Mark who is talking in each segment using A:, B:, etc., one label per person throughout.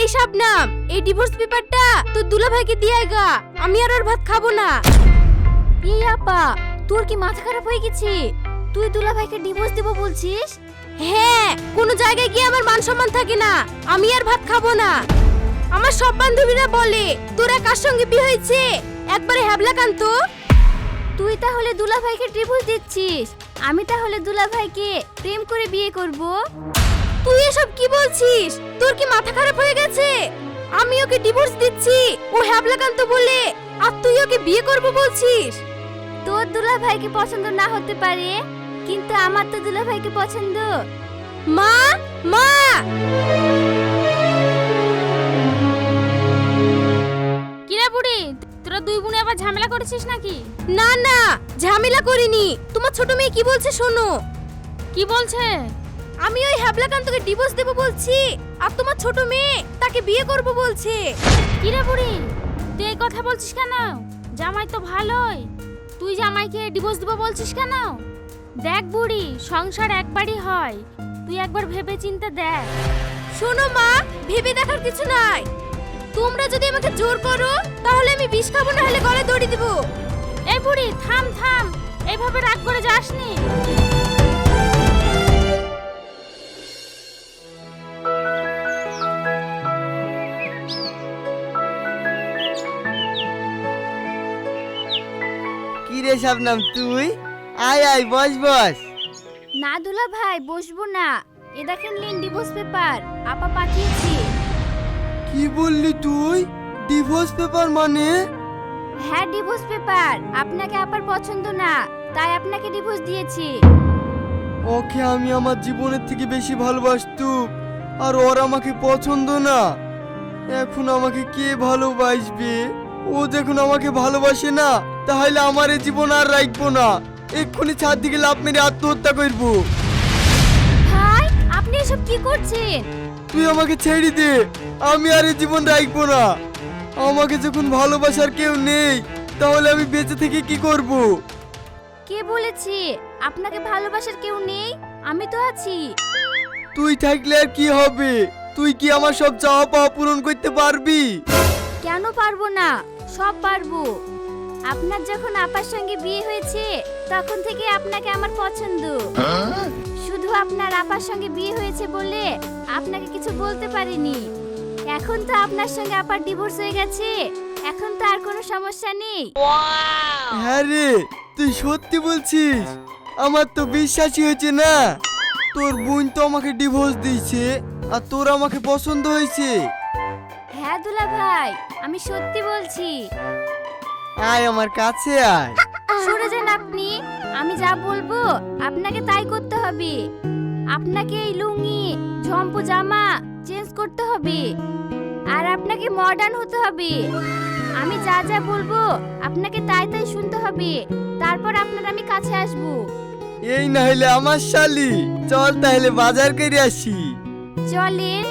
A: এই শাবনাম, এই ডিভোর্স পেপারটা তোর দুলাভাইকে দিয়ে গা। আমি আর ওর ভাত খাব না।
B: এই আপা, তোর কি মাথা খারাপ হয়ে গেছে? তুই দুলা ভাইকে ডিভোর্স দিব বলছিস?
A: হ্যাঁ কোনো জায়গায় গিয়ে আমার মান সম্মান থাকে না। আমি আর ভাত খাব না। আমার সব বান্ধবীরা বলে, তোরা কার সঙ্গে বিয়ে হয়েছে? একবারে হ্যাবলা কান্ত।
B: তুই তাহলে দুলা ভাইকে ডিভোর্স দিচ্ছিস? আমি তাহলে দুলা ভাইকে প্রেম করে বিয়ে করব?
A: তুই এসব কি বলছিস? তোর কি মাথা খারাপ হয়ে গেছে? আমি ওকে ডিভোর্স দিচ্ছি ও হ্যাবলা কান্ত বলে আর তুই ওকে বিয়ে করব বলছিস?
B: তোর দুলা ভাইকে পছন্দ না হতে পারে কিন্তু আমার তো দুলা ভাইকে পছন্দ।
A: মা মা!
C: কিরে বুড়ি তোরা দুই বোনে আবার ঝামেলা করেছিস নাকি?
A: না না ঝামেলা করিনি। তোমার ছোট মেয়ে কি বলছে শোনো।
C: কি বলছে?
A: আমি ওই হ্যাবলাকান্তকে ডিভোর্স দেবো বলছি আর তোমার ছোট মেয়ে তাকে বিয়ে করব বলছে।
C: কিরে বুড়ি তুই এই কথা বলছিস কেন? জামাই তো ভালোই। তুই জামাইকে ডিভোর্স দিব বলছিস কেন? দেখ বুড়ি সংসার একবারই হয়। তুই একবার ভেবে চিন্তে দেখ।
A: শোনো মা ভেবে দেখার কিছু নাই। তোমরা যদি আমাকে জোর করো তাহলে আমি বিষ খাব না হলে গলায় দড়ি দিব।
C: এই বুড়ি থাম থাম। এভাবে রাগ করে যাসনি।
D: রে শাবনাম তুই? আয় আয় বস বস।
B: না দুলা ভাই বসবো না। এ দেখেন লিন ডিভোর্স পেপার আপা পাঠিয়েছি।
D: কি বললি তুই? ডিভোর্স পেপার মানে?
B: হ্যাঁ ডিভোর্স পেপার। আপনাকে আপার পছন্দ না তাই আপনাকে ডিভোর্স দিয়েছি।
D: ওকে আমি আমার জীবনের থেকে বেশি ভালোবাসতুম আর ওর আমাকে পছন্দ না। এখন আমাকে কে ভালোবাসবে? ও যখন আমাকে ভালোবাসে না তাহলে আমার এই জীবন আর রাখব না। এক্ষুনি ছাদ দিকে লাভ মেরে আত্মহত্যা করব।
B: ভাই আপনি এসব কি করছেন?
D: তুই আমাকে ছেড়ে দে। আমি আর এই জীবন রাখব না। আমাকে যখন ভালোবাসার কেউ নেই তাহলে আমি বেঁচে থেকে কি করব?
B: কে বলেছে? আপনাকে ভালোবাসার কেউ নেই? আমি তো আছি।
D: তুই থাকলে আর কি হবে? তুই কি আমার সব চাওয়া পাওয়া পূরণ করতে পারবি?
B: কেন পারব না? সব পারব। আপনার যখন আপার সঙ্গে বিয়ে হয়েছে তখন থেকে আপনাকে আমার পছন্দ। শুধু আপনার আপার সঙ্গে বিয়ে হয়েছে বলে আপনাকে কিছু বলতে পারিনি। এখন তো আপনার সঙ্গে আপার ডিভোর্স হয়ে গেছে। এখন তো আর কোনো সমস্যা নেই।
D: হ্যাঁ রে তুই সত্যি বলছিস? আমার তো বিশ্বাসই হয়েছে না। তোর বোন তো আমাকে ডিভোর্স দিয়েছে আর তোর আমাকে পছন্দ হয়েছে।
B: হ্যাঁ দুলা ভাই আমি সত্যি বলছি।
D: আয় আমার কাছে আয়।
B: সরে যান আপনি আমি যা বলব আপনাকে তাই করতে হবে। আপনাকে এই লুঙ্গি ঝম্পু জামা চেঞ্জ করতে হবে। আর আপনাকে মডার্ন হতে হবে। আমি যা যা বলব আপনাকে তাই তাই শুনতে হবে। তারপর আপনার আমি কাছে আসব।
D: এই না হলে আমার শালি। চল তাহলে বাজার করে আসি।
B: চলেন।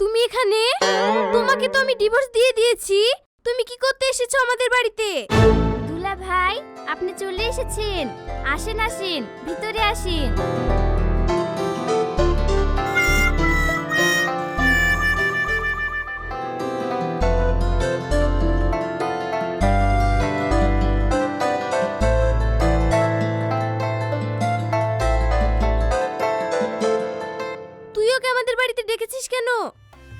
A: তুমি এখানে? তোমাকে তো আমি ডিভোর্স দিয়ে দিয়েছি। তুমি কি করতে এসেছ আমাদের বাড়িতে?
B: দুলা ভাই, আপনি চলে এসেছেন। আসেন আসেন, ভিতরে আসেন।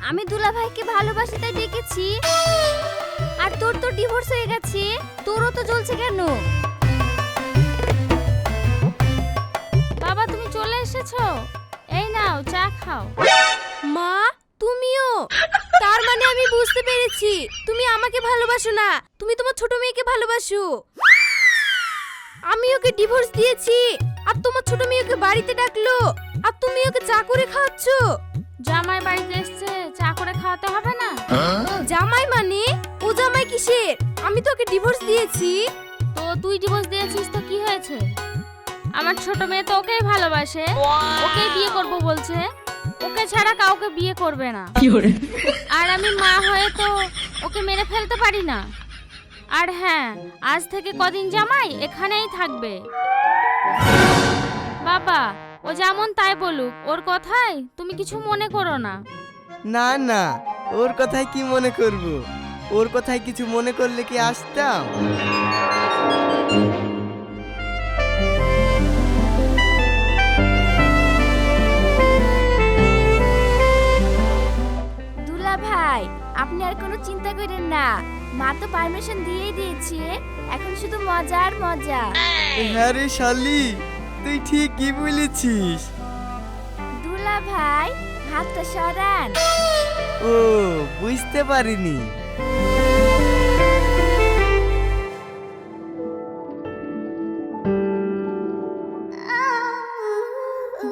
B: আমি দুলা ভাইকে ভালোবাসি তাই আর তোর তো ডিভোর্স হয়ে গেছে, তোরও তো জ্বলছে কেন?
C: বাবা, তুমি চলে এসেছ? এই নাও, চা খাও।
A: মা, তুমিও? তার মানে আমি বুঝতে পেরেছি। তুমি আমাকে ভালোবাসো না। তুমি তোমার ছোট মেয়েকে ভালোবাসো। আমি ওকে ডিভোর্স দিয়েছি, আর তোমার ছোট মেয়ে ওকে বাড়িতে ডাকলো, আর তুমি ওকে চা করে খাওয়াচ্ছ।
C: জামাই বাড়িতে এসছে চা করে খাওয়াতে হবে না?
A: জামাই মানে? ও জামাই কিসের? আমি তোকে ডিভোর্স দিয়েছি।
C: তো তুই ডিভোর্স দিয়েছিস তো কি হয়েছে? আমার ছোট মেয়ে তো ওকেই ভালোবাসে। ওকেই বিয়ে করব বলছে। ওকে ছাড়া কাউকে বিয়ে করবে না। আর আমি মা হয়ে তো ওকে মেরে ফেলতে পারি না। আর হ্যাঁ আজ থেকে কদিন জামাই এখানেই থাকবে। বাবা ও যেমন তাই বলুক ওর কথায় তুমি কিছু মনে করো না।
D: না না ওর কথায় কি মনে করব? ওর কথায় কিছু মনে করলে কি আসতাম?
B: দুলা ভাই আপনি আর কোনো চিন্তা করেন না। মা তো পারমিশন দিয়েই দিয়েছে। এখন শুধু মজা আর মজা।
D: হ্যাঁ রে শালি তুই ঠিকই বলেছিস।
B: দুলা ভাই হাতটা সরান।
D: ও বুঝতে পারিনি।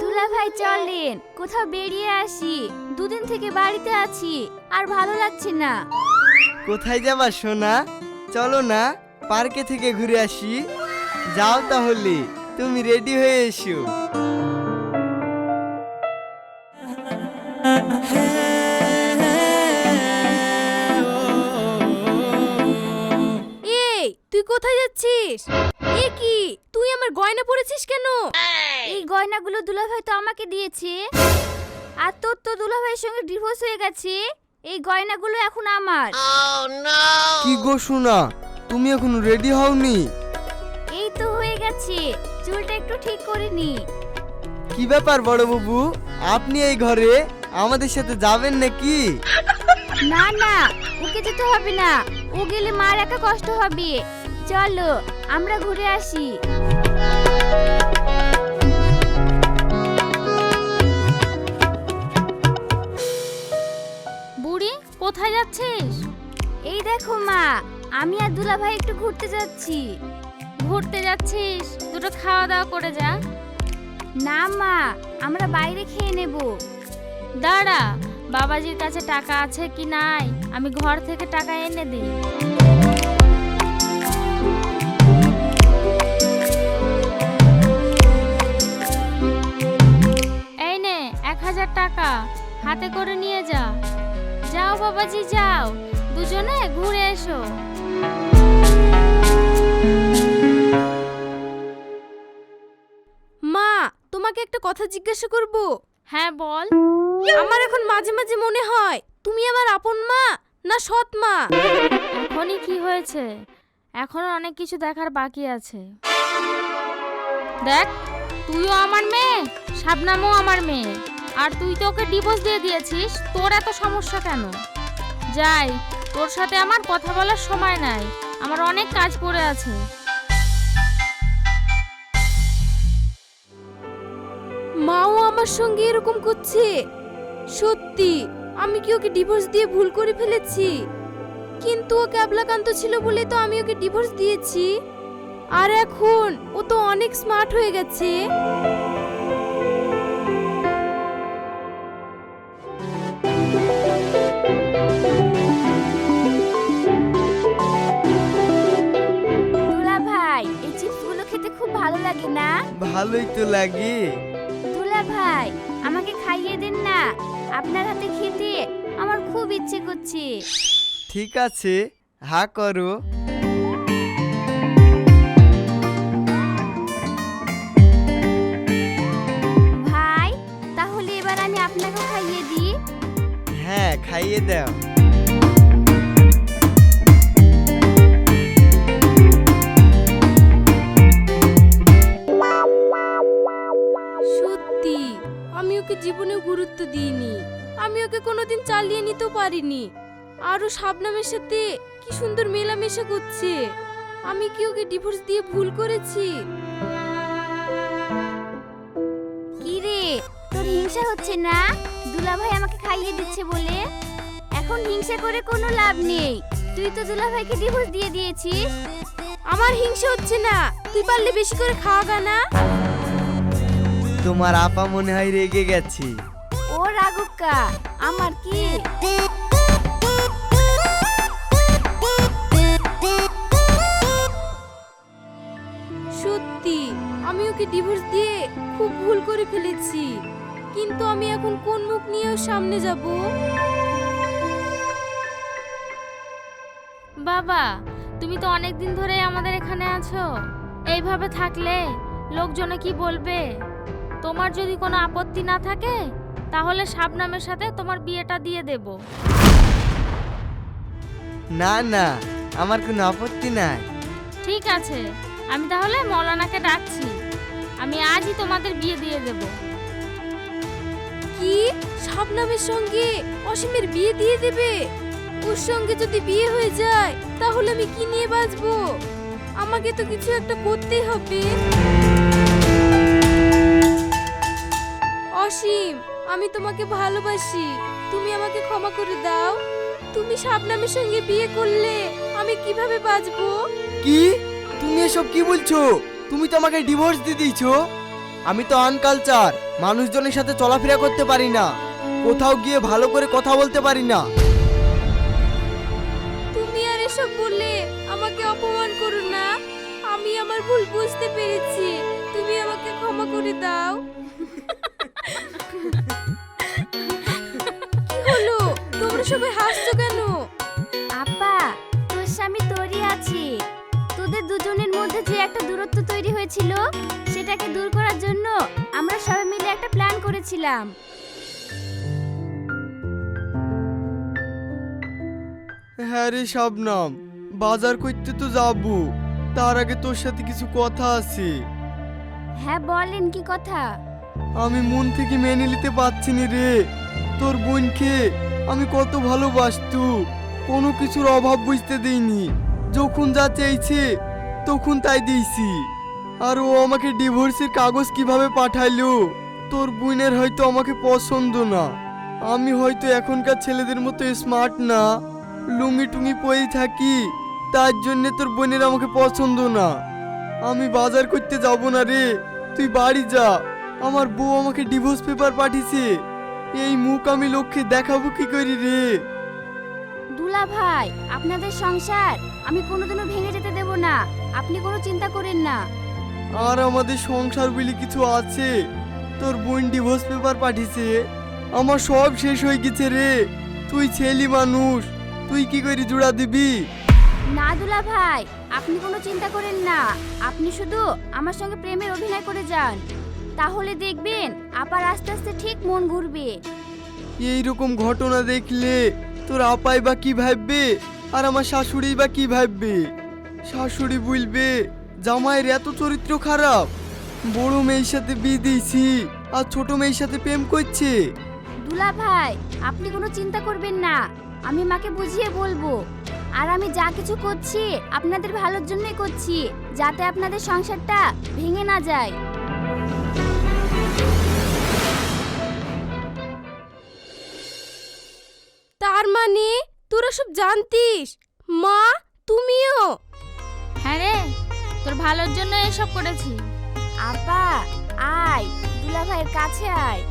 B: দুলা ভাই চলেন। কোথাও বেরিয়ে আসি। দুদিন থেকে বাড়িতে আছি আর ভালো লাগছে না।
D: কোথায় যাবা সোনা? চলো না পার্কে থেকে ঘুরে আসি। যাও তাহলে। তুমি রেডি হয়ে এসো।
A: এই তুই কোথায় যাচ্ছিস? এ কি তুই আমার গয়না পরেছিস কেন?
B: এই গয়নাগুলো দুলা ভাই তো আমাকে দিয়েছে। আর তোর তো দুলা ভাইয়ের সঙ্গে ডিভোর্স হয়ে গেছে। এই গয়নাগুলো এখন আমার।
D: কি গো সোনা তুমি এখন রেডি হওনি?
B: এই তো হয়ে গেছে। চুলটা একটু ঠিক করে নি।
D: কি ব্যাপার বড় বাবু? আপনি এই ঘরে? আমাদের সাথে যাবেন নাকি?
B: না না ওকে যেতে হবে না। ও গেলে মার একা কষ্ট হবে। চলো আমরা ঘুরে আসি।
C: বুড়ি কোথায় যাচ্ছিস?
B: এই দেখো মা আমি আর দুলা ভাই একটু ঘুরতে যাচ্ছি।
C: ঘুরতে যাচ্ছিস? দুটো খাওয়া দাওয়া করে যা।
B: না মা আমরা বাইরে খেয়ে নেব।
C: দাঁড়া বাবাজির কাছে টাকা আছে কি নাই? আমি ঘর থেকে টাকা এনে দিই। এই নে এক হাজার টাকা। হাতে করে নিয়ে যা। যাও বাবাজি যাও। দুজনে ঘুরে এসো।
A: তোমাকে একটা কথা জিজ্ঞাসা করব?
C: হ্যাঁ বল।
A: আমার এখন মাঝে মাঝে মনে হয় তুমি আমার আপন মা না সৎ মা?
C: এখনই কি হয়েছে? এখনও অনেক কিছু দেখার বাকি আছে। দেখ তুইও আমার মেয়ে শাবনামও আমার মেয়ে। আর তুই তো ওকে ডিভোর্স দিয়ে দিয়েছিস তোর এত সমস্যা কেন? যাই তোর সাথে আমার কথা বলার সময় নাই আমার অনেক কাজ পড়ে আছে।
A: মাও আমার সঙ্গে এরকম করছে। সত্যি আমি কি ওকে ডিভোর্স দিয়ে ভুল করে ফেলেছি? কিন্তু ও ক্যাবলাকান্ত ছিল বলে তো আমি ওকে ডিভোর্স দিয়েছি। আর এখন ও তো অনেক স্মার্ট হয়ে গেছে।
B: ভাই এই চিপসগুলো খেতে খুব ভালো লাগে না?
D: ভালোই তো লাগে।
B: ভাই আমাকে খাইয়ে দেন না। আপনার হাতে খেতে আমার খুব ইচ্ছে করছে।
D: ঠিক আছে হা করো।
B: ভাই তাহলে এবার আমি আপনাকে খাইয়ে দিই।
D: হ্যাঁ খাইয়ে দাও।
A: জীবনে গুরুত্ব দিইনি। আমি ওকে কোনোদিন চালিয়ে নিতেও পারিনি। আরও শাবনামের সাথে কি সুন্দর মেলামেশা করছে। আমি কি ওকে ডিভোর্স দিয়ে ভুল করেছি?
B: কি রে? তোর হিংসা হচ্ছে না? দুলা ভাই আমাকে খাইয়ে দিচ্ছে বলে? এখন হিংসা করে কোনো লাভ নেই। তুই তো দুলা ভাইকে ডিভোর্স দিয়ে দিয়েছিস।
A: আমার হিংসা হচ্ছে না। তুই পারলে বেশি করে খাওয়া গানা
D: তোমার আপা মনে হয় রেগে গেছে।
B: ও রাগুক্কা, আমার কি?
A: সত্যি, আমি ওকে ডিভোর্স দিয়ে খুব ভুল করে ফেলেছি। কিন্তু আমি এখন কোন মুখ নিয়ে ওর সামনে যাব?
C: বাবা, তুমি তো অনেক দিন ধরেই আমাদের এখানে আছো। এইভাবে থাকলে লোকজনে কি বলবে? তোমার যদি কোনো আপত্তি না থাকে তাহলে শাবনামের সাথে তোমার বিয়েটা দিয়ে দেব।
D: না না আমার কোনো আপত্তি নাই।
C: ঠিক আছে আমি তাহলে মৌলানাকে ডাকছি। আমি আজই তোমাদের বিয়ে দিয়ে দেব।
A: কি? শাবনামের সঙ্গে অসীমের বিয়ে দিয়ে দেবে? ওর সঙ্গে যদি বিয়ে হয়ে যায় তাহলে আমি কি নিয়ে বাঁচবো? আমাকে তো কিছু একটা করতেই হবে। অসীম আমি তোমাকে ভালোবাসি। তুমি আমাকে ক্ষমা করে দাও। তুমি শাবনামের সঙ্গে বিয়ে করলে আমি কীভাবে বাঁচবো?
D: কি? তুমি এসব কি বলছো? তুমি তো আমাকে ডিভোর্স দিয়ে দিয়েছ। আমি তো আনকালচার মানুষজনের সাথে চলাফেরা করতে পারি না। কোথাও গিয়ে ভালো করে কথা বলতে পারি না।
A: তুমি আর এসব বললে আমাকে অপমান করো না। আমি আমার ভুল বুঝতে পেরেছি। তুমি আমাকে ক্ষমা করে দাও। কি হলো? তোমরা সবাই হাসছো কেন?
B: আপা তোর স্বামী তোরই আছে। তোদের দুজনের মধ্যে যে একটা দূরত্ব তৈরি হয়েছিল সেটাকে দূর করার জন্য আমরা সবাই মিলে একটা প্ল্যান করেছিলাম।
D: হ্যাঁ রে শাবনাম বাজার করতে তো যাব। তার আগে তোর সাথে কিছু কথা আছে।
B: হ্যাঁ বলেন কি কথা?
D: আমি মন থেকে মেনে নিতে পারছি না রে। তোর বোনকে আমি কত ভালোবাসতু। কোনো কিছুর অভাব বুঝতে দেইনি। যখন যা চেয়েছে, তখন তাই দিয়েছি। আর ও আমাকে ডিভোর্সের কাগজ কীভাবে পাঠাইলো? তোর বোনের হয়তো আমাকে পছন্দ না। আমি হয়তো এখনকার ছেলেদের মতো স্মার্ট না। লুঙ্গি টুঙ্গি পরেই থাকি। তার জন্য তোর বোনের আমাকে পছন্দ না। আমি বাজার করতে যাব না রে। তুই বাড়ি যা। আমার বউ আমাকে ডিভোর্স পেপার পাঠিয়েছে। এই মুখ আমি লোককে দেখাবো কি করি রে?
B: দুলা ভাই আপনাদের সংসার আমি কোনোদিনও ভেঙে যেতে দেব না। আপনি কোনো চিন্তা করেন না।
D: আর আমাদের সংসার বলে কিছু আছে? তোর বোন ডিভোর্স পেপার পাঠিয়েছে। আমার সব শেষ হয়ে গেছে রে। তুই ছেলি মানুষ তুই কি করে জোড়া দিবি?
B: না দুলা ভাই আপনি কোনো চিন্তা করেন না। আপনি শুধু আমার সঙ্গে প্রেমের অভিনয় করে যান। তাহলে দেখবেন আবার আস্তে আস্তে ঠিক মন ঘুরবে।
D: এই রকম ঘটনা দেখলে তোর আপাই বা কি ভাববে আর আমার শাশুড়ি বা কি ভাববে? শাশুড়ি বলবে জামাইয়ের এত চরিত্র খারাপ বড় মেয়ের সাথে বিয়ে দিয়েছি আর ছোট মেয়ের সাথে প্রেম করছে।
B: দুলা ভাই আপনি কোনো চিন্তা করবেন না আমি মাকে বুঝিয়ে বলব। আর আমি যা কিছু করছি আপনাদের ভালোর জন্যই করছি যাতে আপনাদের সংসারটা ভেঙে না যায়।
A: মানে? তোরা সব জানতিস। মা তুমিও।
C: হ্যাঁ রে তোর ভালোর জন্য এসব করেছি।
B: আপা আয় দুলা ভাইয়ের কাছে আয়।